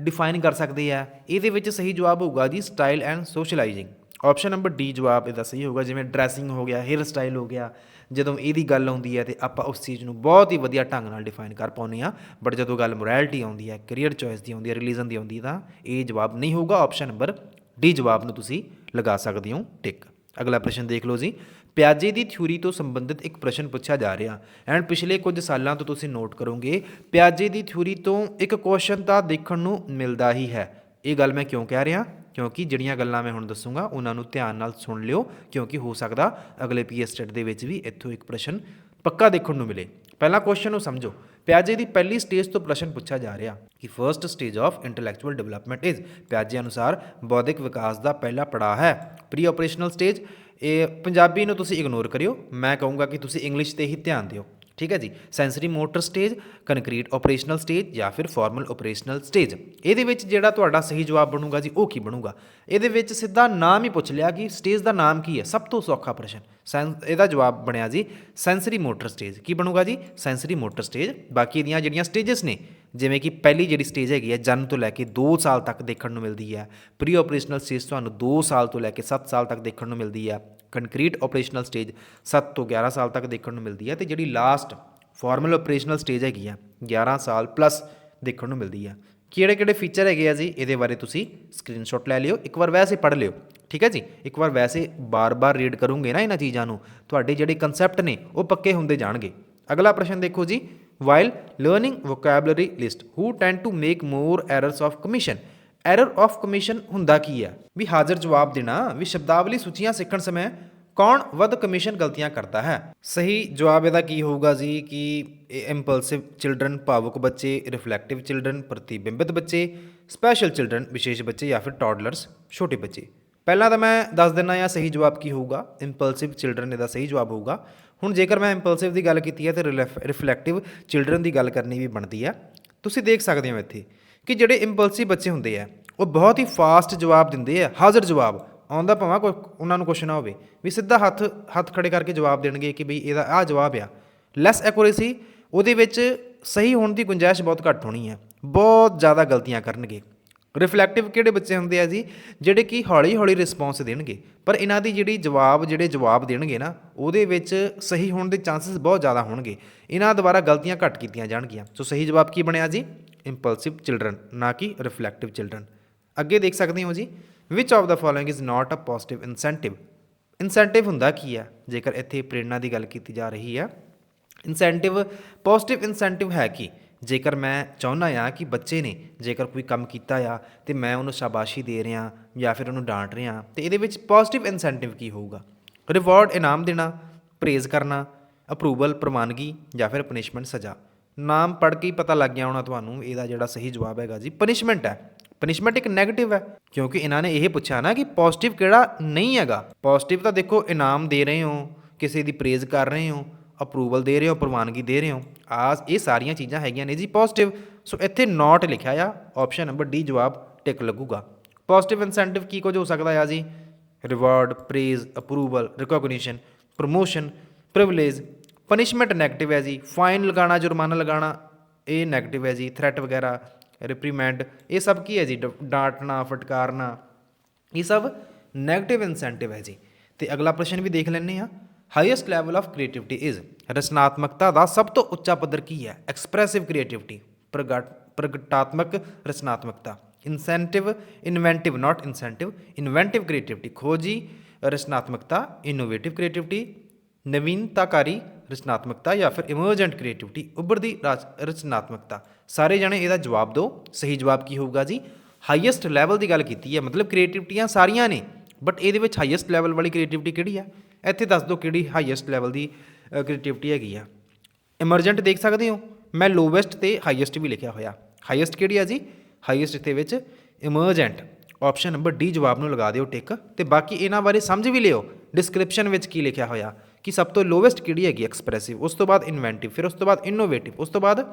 ਡਿਫਾਈਨ ਕਰ ਸਕਦੇ ਆ? ਇਹਦੇ ਵਿੱਚ ਸਹੀ ਜਵਾਬ ਹੋਊਗਾ ਜੀ style and socialising option number D ਜਵਾਬ ਇਹਦਾ ਸਹੀ ਹੋਊਗਾ, ਜਿਵੇਂ ਡਰੈਸਿੰਗ ਹੋ ਗਿਆ ਹੇਅਰ ਸਟਾਈਲ ਹੋ ਗਿਆ। ਜਦੋਂ ਇਹਦੀ ਗੱਲ ਆਉਂਦੀ ਹੈ ਤੇ ਆਪਾਂ ਉਸ ਚੀਜ਼ ਨੂੰ ਬਹੁਤ ਹੀ ਵਧੀਆ ਢੰਗ ਨਾਲ ਡਿਫਾਈਨ ਕਰ ਪਾਉਂਦੇ ਆ ਬਟ ਜਦੋਂ ਗੱਲ ਮੋਰੈਲਿਟੀ ਆਉਂਦੀ ਹੈ ਕੈਰੀਅਰ ਚੋਇਸ ਦੀ ਆਉਂਦੀ ਹੈ ਰਿਲੀਜਨ ਦੀ ਆਉਂਦੀ ਤਾਂ ਇਹ ਜਵਾਬ ਨਹੀਂ ਹੋਊਗਾ। ਆਪਸ਼ਨ ਨੰਬਰ ਡੀ ਜਵਾਬ ਨੂੰ ਤੁਸੀਂ ਲਗਾ ਸਕਦੇ ਹੋ ਟਿਕ ਅਗਲਾ ਪ੍ਰਸ਼ਨ ਦੇਖ ਲਓ ਜੀ। ਪਿਆਜੇ ਦੀ ਥਿਊਰੀ ਤੋਂ ਸੰਬੰਧਿਤ ਇੱਕ ਪ੍ਰਸ਼ਨ ਪੁੱਛਿਆ ਜਾ ਰਿਹਾ ਐਂਡ ਪਿਛਲੇ ਕੁਝ ਸਾਲਾਂ ਤੋਂ ਤੁਸੀਂ ਨੋਟ ਕਰੋਗੇ, ਪਿਆਜੇ ਦੀ ਥਿਊਰੀ ਤੋਂ ਇੱਕ ਕੁਐਸਚਨ ਤਾਂ ਦੇਖਣ ਨੂੰ ਮਿਲਦਾ ਹੀ ਹੈ। ਇਹ ਗੱਲ ਮੈਂ ਕਿਉਂ ਕਹਿ ਰਿਹਾ? ਕਿਉਂਕਿ ਜਿਹੜੀਆਂ ਗੱਲਾਂ ਮੈਂ ਹੁਣ ਦੱਸੂਗਾ, ਉਹਨਾਂ ਨੂੰ ਧਿਆਨ ਨਾਲ ਸੁਣ ਲਿਓ, ਕਿਉਂਕਿ ਹੋ ਸਕਦਾ ਅਗਲੇ ਪੀਐਸ ਸਟੇਟ ਦੇ ਵਿੱਚ ਵੀ ਇੱਥੋਂ ਇੱਕ ਪ੍ਰਸ਼ਨ ਪੱਕਾ ਦੇਖਣ ਨੂੰ ਮਿਲੇ। ਪਹਿਲਾ ਕੁਐਸਚਨ ਨੂੰ ਸਮਝੋ। ਪਿਆਜੇ ਦੀ ਪਹਿਲੀ ਸਟੇਜ ਤੋਂ ਪ੍ਰਸ਼ਨ ਪੁੱਛਿਆ ਜਾ ਰਿਹਾ ਕਿ first stage of intellectual development is ਪਿਆਜੇ ਅਨੁਸਾਰ ਬੌਧਿਕ ਵਿਕਾਸ ਦਾ ਪਹਿਲਾ ਪੜਾਅ ਹੈ। ਪ੍ਰੀ ਆਪਰੇਸ਼ਨਲ ਸਟੇਜ ਇਹ ਪੰਜਾਬੀ ਨੂੰ ਤੁਸੀਂ ਇਗਨੋਰ ਕਰਿਓ। ਮੈਂ ਕਹੂੰਗਾ ਕਿ ਤੁਸੀਂ ਇੰਗਲਿਸ਼ ਤੇ ਹੀ ਧਿਆਨ ਦਿਓ। ਠੀਕ ਹੈ ਜੀ sensory motor stage concrete operational stage ਜਾਂ ਫਿਰ ਫਾਰਮਲ ਆਪਰੇਸ਼ਨਲ ਸਟੇਜ ਇਹਦੇ ਵਿੱਚ ਜਿਹੜਾ ਤੁਹਾਡਾ ਸਹੀ ਜਵਾਬ ਬਣੂਗਾ ਜੀ, ਉਹ ਕੀ ਬਣੂਗਾ? ਇਹਦੇ ਵਿੱਚ ਸਿੱਧਾ ਨਾਮ ਹੀ ਪੁੱਛ ਲਿਆ ਕਿ ਸਟੇਜ ਦਾ ਨਾਮ ਕੀ ਹੈ? ਸਭ ਤੋਂ ਸੌਖਾ ਪ੍ਰਸ਼ਨ। ਸੈਂ- ਇਹਦਾ ਜਵਾਬ ਬਣਿਆ ਜੀ ਸੈਂਸਰੀ ਮੋਟਰ ਸਟੇਜ ਕੀ ਬਣੂਗਾ ਜੀ? ਸੈਂਸਰੀ ਮੋਟਰ ਸਟੇਜ ਬਾਕੀ ਦੀਆਂ ਜਿਹੜੀਆਂ ਸਟੇजेस ਨੇ, ਜਿਵੇਂ ਕਿ ਪਹਿਲੀ ਜਿਹੜੀ ਸਟੇਜ ਹੈਗੀ ਹੈ, ਜਨਮ ਤੋਂ ਲੈ ਕੇ 2 ਸਾਲ ਤੱਕ ਦੇਖਣ ਨੂੰ ਮਿਲਦੀ ਹੈ। ਪ੍ਰੀ ਆਪਰੇਸ਼ਨਲ ਸਟੇਜ ਤੁਹਾਨੂੰ 2 ਸਾਲ ਤੋਂ ਲੈ ਕੇ 7 ਸਾਲ ਤੱਕ ਦੇਖਣ ਨੂੰ ਮਿਲਦੀ ਹੈ। ਕੰਕਰੀਟ ਆਪਰੇਸ਼ਨਲ ਸਟੇਜ 7 ਤੋਂ 11 ਸਾਲ ਤੱਕ ਦੇਖਣ ਨੂੰ ਮਿਲਦੀ ਹੈ ਤੇ ਜਿਹੜੀ ਲਾਸਟ ਫਾਰਮਲ ਆਪਰੇਸ਼ਨਲ ਸਟੇਜ ਹੈਗੀ ਆ 11 ਸਾਲ ਪਲੱਸ ਦੇਖਣ ਨੂੰ ਮਿਲਦੀ ਆ। ਕਿਹੜੇ ਕਿਹੜੇ ਫੀਚਰ ਹੈਗੇ ਆ ਜੀ? ਇਹਦੇ ਬਾਰੇ ਤੁਸੀਂ ਸਕਰੀਨਸ਼ਾਟ ਲੈ ਲਿਓ। ਇੱਕ ਵਾਰ ਵੈਸੇ ਪੜ੍ਹ ਲਿਓ, ਠੀਕ ਹੈ ਜੀ? ਇੱਕ ਵਾਰ ਵੈਸੇ ਬਾਰ-ਬਾਰ ਰੀਡ ਕਰੋਗੇ ਨਾ ਇਹਨਾਂ ਚੀਜ਼ਾਂ ਨੂੰ, ਤੁਹਾਡੇ ਜਿਹੜੇ ਕਨਸੈਪਟ ਨੇ, ਉਹ ਪੱਕੇ ਹੁੰਦੇ ਜਾਣਗੇ। ਅਗਲਾ ਪ੍ਰਸ਼ਨ ਦੇਖੋ ਜੀ। While learning vocabulary list who tend to make more errors of commission error of commission ਹੁੰਦਾ ਕੀ ਆ? ਵੀ ਹਾਜ਼ਰ ਜਵਾਬ ਦੇਣਾ, ਵੀ ਸ਼ਬਦਾਵਲੀ ਸੂਚੀਆਂ ਸਿੱਖਣ ਸਮੇਂ ਕੌਣ ਵੱਧ ਕਮਿਸ਼ਨ ਗਲਤੀਆਂ ਕਰਦਾ ਹੈ? ਸਹੀ ਜਵਾਬ ਇਹਦਾ ਕੀ ਹੋਊਗਾ ਜੀ? ਕਿ ਇੰਪਲਸਿਵ ਚਿਲਡਰਨ ਭਾਵੁਕ ਬੱਚੇ ਰਿਫਲੈਕਟਿਵ ਚਿਲਡਰਨ ਪ੍ਰਤੀਬਿੰਬਿਤ ਬੱਚੇ ਸਪੈਸ਼ਲ ਚਿਲਡਰਨ ਵਿਸ਼ੇਸ਼ ਬੱਚੇ ਜਾਂ ਫਿਰ ਟੌਡਲਰਸ ਛੋਟੇ ਬੱਚੇ। ਪਹਿਲਾਂ ਤਾਂ ਮੈਂ ਦੱਸ ਦਿੰਨਾ ਆ ਸਹੀ ਜਵਾਬ ਕੀ ਹੋਊਗਾ? ਇੰਪਲਸਿਵ ਚਿਲਡਰਨ ਇਹਦਾ ਸਹੀ ਜਵਾਬ ਹੋਊਗਾ। ਹੁਣ ਜੇਕਰ ਮੈਂ ਇੰਪਲਸਿਵ ਦੀ ਗੱਲ ਕੀਤੀ ਹੈ, ਤੇ ਰਿਫਲੈਕਟਿਵ ਚਿਲਡਰਨ ਦੀ ਗੱਲ ਕਰਨੀ ਵੀ ਬਣਦੀ ਆ ਤੁਸੀਂ ਦੇਖ ਸਕਦੇ ਹੋ ਇੱਥੇ। ਕਿ ਜਿਹੜੇ ਇੰਪਲਸਿਵ ਬੱਚੇ ਹੁੰਦੇ ਆ, ਉਹ ਬਹੁਤ ਹੀ ਫਾਸਟ ਜਵਾਬ ਦਿੰਦੇ ਆ ਹਾਜ਼ਰ ਜਵਾਬ। ਆਉਂਦਾ ਭਾਵੇਂ ਕੋਈ ਉਹਨਾਂ ਨੂੰ ਕੁਛ ਨਾ ਹੋਵੇ, ਵੀ ਸਿੱਧਾ ਹੱਥ ਹੱਥ ਖੜੇ ਕਰਕੇ ਜਵਾਬ ਦੇਣਗੇ ਕਿ ਬਈ ਇਹਦਾ ਆਹ ਜਵਾਬ ਆ। ਲੈਸ ਐਕੂਰੇਸੀ ਉਹਦੇ ਵਿੱਚ ਸਹੀ ਹੋਣ ਦੀ ਗੁੰਜਾਇਸ਼ ਬਹੁਤ ਘੱਟ ਹੋਣੀ ਹੈ ਬਹੁਤ ਜ਼ਿਆਦਾ ਗਲਤੀਆਂ ਕਰਨਗੇ। ਰਿਫਲੈਕਟਿਵ ਕਿਹੜੇ ਬੱਚੇ ਹੁੰਦੇ ਆ ਜੀ? ਜਿਹੜੇ ਕਿ ਹੌਲੀ ਹੌਲੀ ਰਿਸਪੌਂਸ ਦੇਣਗੇ। ਪਰ ਇਹਨਾਂ ਦੀ ਜਿਹੜੀ ਜਵਾਬ, ਜਿਹੜੇ ਜਵਾਬ ਦੇਣਗੇ ਨਾ, ਉਹਦੇ ਵਿੱਚ ਸਹੀ ਹੋਣ ਦੇ ਚਾਂਸਸ ਬਹੁਤ ਜ਼ਿਆਦਾ ਹੋਣਗੇ। ਇਹਨਾਂ ਦੁਆਰਾ ਗਲਤੀਆਂ ਘੱਟ ਕੀਤੀਆਂ ਜਾਣਗੀਆਂ। ਸੋ ਸਹੀ ਜਵਾਬ ਕੀ ਬਣਿਆ ਜੀ? ਇੰਪਲਸਿਵ ਚਿਲਡਰਨ ਨਾ ਕਿ ਰਿਫਲੈਕਟਿਵ ਚਿਲਡਰਨ ਅੱਗੇ ਦੇਖ ਸਕਦੇ ਹੋ ਜੀ which of the following is not a positive incentive incentive ਹੁੰਦਾ ਕੀ ਆ? ਜੇਕਰ ਇੱਥੇ ਪ੍ਰੇਰਣਾ ਦੀ ਗੱਲ ਕੀਤੀ ਜਾ ਰਹੀ ਆ ਇਨਸੈਂਟਿਵ ਪੋਜ਼ਿਟਿਵ ਇਨਸੈਂਟਿਵ ਹੈ ਕਿ? ਜੇਕਰ ਮੈਂ ਚਾਹੁੰਦਾ ਆ ਕਿ ਬੱਚੇ ਨੇ ਜੇਕਰ ਕੋਈ ਕੰਮ ਕੀਤਾ ਆ, ਤੇ ਮੈਂ ਉਹਨੂੰ ਸ਼ਾਬਾਸ਼ੀ ਦੇ ਰਿਹਾ ਜਾਂ ਫਿਰ ਉਹਨੂੰ ਡਾਂਟ ਰਿਹਾ, ਤੇ ਇਹਦੇ ਵਿੱਚ ਪੋਜ਼ਿਟਿਵ ਇਨਸੈਂਟਿਵ ਕੀ ਹੋਊਗਾ? ਰਿਵਾਰਡ ਇਨਾਮ ਦੇਣਾ ਪ੍ਰੇਜ਼ ਕਰਨਾ ਅਪਰੂਵਲ ਪ੍ਰਵਾਨਗੀ ਜਾਂ ਫਿਰ ਪਨਿਸ਼ਮੈਂਟ ਸਜ਼ਾ। ਨਾਮ ਪੜ੍ਹ ਕੇ ਹੀ ਪਤਾ ਲੱਗ ਗਿਆ ਹੋਣਾ ਤੁਹਾਨੂੰ, ਇਹਦਾ ਜਿਹੜਾ ਸਹੀ ਜਵਾਬ ਹੈਗਾ ਜੀ ਪਨਿਸ਼ਮੈਂਟ ਹੈ। ਪਨਿਸ਼ਮੈਂਟ ਇੱਕ 네ਗੇਟਿਵ ਹੈ, ਕਿਉਂਕਿ ਇਹਨਾਂ ਨੇ ਇਹ ਪੁੱਛਿਆ ਨਾ ਕਿ ਪੋਜ਼ਿਟਿਵ ਕਿਹੜਾ ਨਹੀਂ ਹੈਗਾ। ਪੋਜ਼ਿਟਿਵ ਤਾਂ ਦੇਖੋ, ਇਨਾਮ ਦੇ ਰਹੇ ਹੋ, ਕਿਸੇ ਦੀ ਪ੍ਰੇਜ਼ ਕਰ ਰਹੇ ਹੋ ਅਪਰੂਵਲ ਦੇ ਰਹੇ ਹੋ, ਪ੍ਰਵਾਨਗੀ ਦੇ ਰਹੇ ਹੋ ਆ ਇਹ ਸਾਰੀਆਂ ਚੀਜ਼ਾਂ ਹੈਗੀਆਂ ਨੇ ਜੀ ਪੋਜ਼ਿਟਿਵ ਸੋ ਇੱਥੇ ਨਾਟ ਲਿਖਿਆ ਆ ਆਪਸ਼ਨ ਨੰਬਰ ਡੀ ਜਵਾਬ ਟਿਕ ਲੱਗੂਗਾ। ਪੋਜ਼ਿਟਿਵ ਇਨਸੈਂਟਿਵ ਕੀ ਕੁਝ ਹੋ ਸਕਦਾ ਆ ਜੀ? Reward praise approval recognition promotion privilege punishment negative ਹੈ ਜੀ। ਫਾਈਨ ਲਗਾਣਾ ਜੁਰਮਾਨਾ ਲਗਾਣਾ ਇਹ 네ਗੇਟਿਵ ਹੈ ਜੀ। ਥ੍ਰੈਟ ਵਗੈਰਾ ਰਿਪਰੀਮੈਂਡ ਇਹ ਸਭ ਕੀ ਹੈ ਜੀ? ਡਾਂਟਣਾ, ਫਟਕਾਰਨਾ, ਇਹ ਸਭ ਨੈਗੇਟਿਵ ਇਨਸੈਂਟਿਵ ਹੈ ਜੀ। ਤੇ ਅਗਲਾ ਪ੍ਰਸ਼ਨ ਵੀ ਦੇਖ ਲੈਣੇ ਆ highest level of creativity is ਰਚਨਾਤਮਕਤਾ ਦਾ ਸਭ ਤੋਂ ਉੱਚਾ ਪੱਧਰ ਕੀ ਹੈ? ਐਕਸਪ੍ਰੈਸਿਵ ਕ੍ਰੀਏਟੀਵਿਟੀ ਪ੍ਰਗਟਾਤਮਕ ਰਚਨਾਤਮਕਤਾ। Incentive inventive not incentive inventive creativity ਖੋਜੀ, ਰਚਨਾਤਮਕਤਾ ਇਨੋਵੇਟਿਵ ਕ੍ਰੀਏਟੀਵਿਟੀ ਨਵੀਨਤਾਕਾਰੀ ਰਚਨਾਤਮਕਤਾ ਜਾਂ ਫਿਰ ਇਮਰਜੈਂਟ ਕ੍ਰੀਏਟੀਵਿਟੀ ਉੱਭਰਦੀ ਰਾਜ- ਰਚਨਾਤਮਕਤਾ। ਸਾਰੇ ਜਣੇ ਇਹਦਾ ਜਵਾਬ ਦਿਓ। ਸਹੀ ਜਵਾਬ ਕੀ ਹੋਊਗਾ ਜੀ? ਹਾਈਐਸਟ ਲੈਵਲ ਦੀ ਗੱਲ ਕੀਤੀ ਹੈ। ਮਤਲਬ ਕ੍ਰੀਏਟੀਵਿਟੀਆਂ ਸਾਰੀਆਂ ਨੇ। ਬਟ ਇਹਦੇ ਵਿੱਚ ਹਾਈਐਸਟ ਲੈਵਲ ਵਾਲੀ ਕ੍ਰੀਏਟੀਵਿਟੀ ਕਿਹੜੀ ਆ? ਇੱਥੇ ਦੱਸ ਦਿਓ ਕਿਹੜੀ ਹਾਈਐਸਟ ਲੈਵਲ ਦੀ ਕ੍ਰੀਏਟੀਵਿਟੀ ਹੈਗੀ ਆ। ਇਮਰਜੈਂਟ ਦੇਖ ਸਕਦੇ ਹੋ? ਮੈਂ ਲੋਵੈਸਟ ਤੇ ਹਾਈਐਸਟ ਵੀ ਲਿਖਿਆ ਹੋਇਆ। ਹਾਈਐਸਟ ਕਿਹੜੀ ਆ ਜੀ? ਹਾਈਐਸਟ ਦੇ ਵਿੱਚ ਇਮਰਜੈਂਟ ਆਪਸ਼ਨ ਨੰਬਰ ਡੀ ਜਵਾਬ ਨੂੰ ਲਗਾ ਦਿਓ ਟਿਕ ਤੇ ਬਾਕੀ ਇਹਨਾਂ ਬਾਰੇ ਸਮਝ ਵੀ ਲਿਓ। ਡਿਸਕ੍ਰਿਪਸ਼ਨ ਵਿੱਚ ਕੀ ਲਿਖਿਆ ਹੋਇਆ? ਕਿ ਸਭ ਤੋਂ ਲੋਵੈਸਟ ਕਿਹੜੀ ਹੈਗੀ ਐਕਸਪ੍ਰੈਸਿਵ ਉਸ ਤੋਂ ਬਾਅਦ ਇਨਵੈਂਟਿਵ ਫਿਰ ਉਸ ਤੋਂ ਬਾਅਦ ਇਨੋਵੇਟਿਵ ਉਸ ਤੋਂ ਬਾਅਦ